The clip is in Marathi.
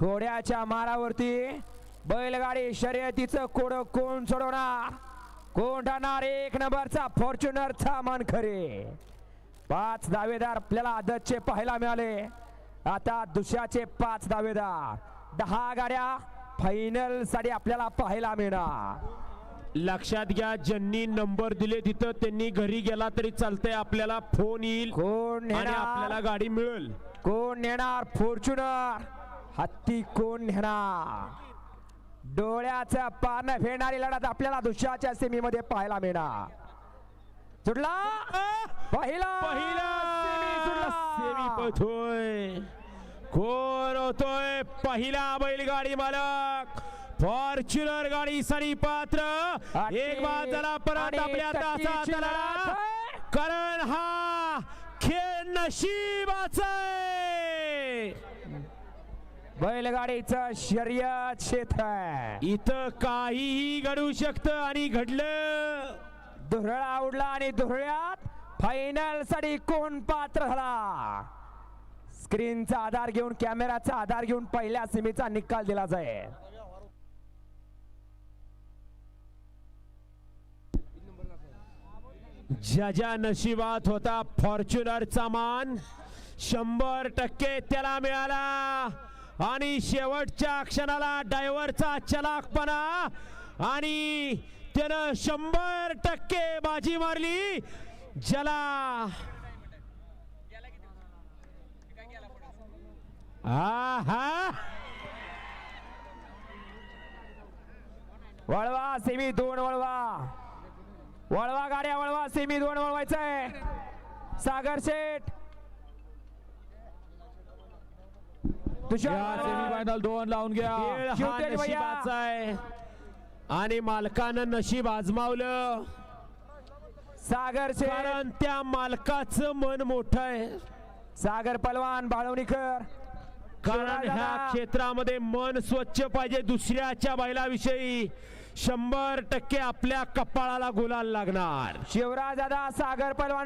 घोड्याच्या मारावरती बैलगाडी शर्यतीचं कोड कोण सोडवणार? कोण ठरणार? एक नंबरचा फॉर्च्युनरचा मन खरे. पाच दावेदार आपल्याला आदतचे पाहायला मिळाले. आता दुसऱ्याचे पाच दावेदार. दहा गाड्या फायनलसाठी आपल्याला पाहायला मिळणार. लक्षात घ्या ज्यांनी नंबर दिले तिथं त्यांनी घरी गेला तरी चालतंय आपल्याला फोन येईल कोण आणि आपल्याला गाडी मिळेल. कोण नेणार? फॉर्च्युनर. हत्ती कोण नेणार? डोळ्याचं पानं फेडणारी लढत आपल्याला दुसऱ्याच्या सेमीमध्ये पाहायला मिळणार. सुटला पहिला पहिला सेमी सुटला. सेमी पळतोय. कोण होतोय पहिला बैलगाडी मालक. फॉर्च्युनर गाडी साडी पात्र. एक बाद झाला परत आपल्या तासाचा. कारण हा खेळ नशिबाचा आहे. बैलगाडीचं शर्यत क्षेत्र आहे. इथं काहीही घडू शकतं आणि घडलं. धुरळा उडला आणि धुरळ्यात फायनलसाठी कोण पात्र झाला? स्क्रीनचा आधार घेऊन कॅमेराचा आधार घेऊन पहिल्या सेमीचा निकाल दिला जाईल. ज्या ज्या नशिबात होता फॉर्च्युनरचा मान शंभर टक्के त्याला मिळाला. आणि शेवटच्या क्षणाला डायव्हरचा चलाकपणा आणि त्यानं शंभर टक्के बाजी मारली. ज्याला वळवा सेमी दोन वळवा. वळवा गाड्या वळवा सेमी दोन वळवायचंय. सागर शेठ. सेमीफायनल दोन लावून घ्या. आणि मालकानं नशीब आजमावलं. सागर कारण त्या मालकाचं मन मोठं आहे. सागर पलवान बाळवणीकर. कारण ह्या. क्षेत्रामध्ये मन स्वच्छ पाहिजे दुसऱ्याच्या बैलाविषयी. शंभर टक्के आपल्या कपाळाला गुलाल लागणार. शिवराज दादा सागर पलवान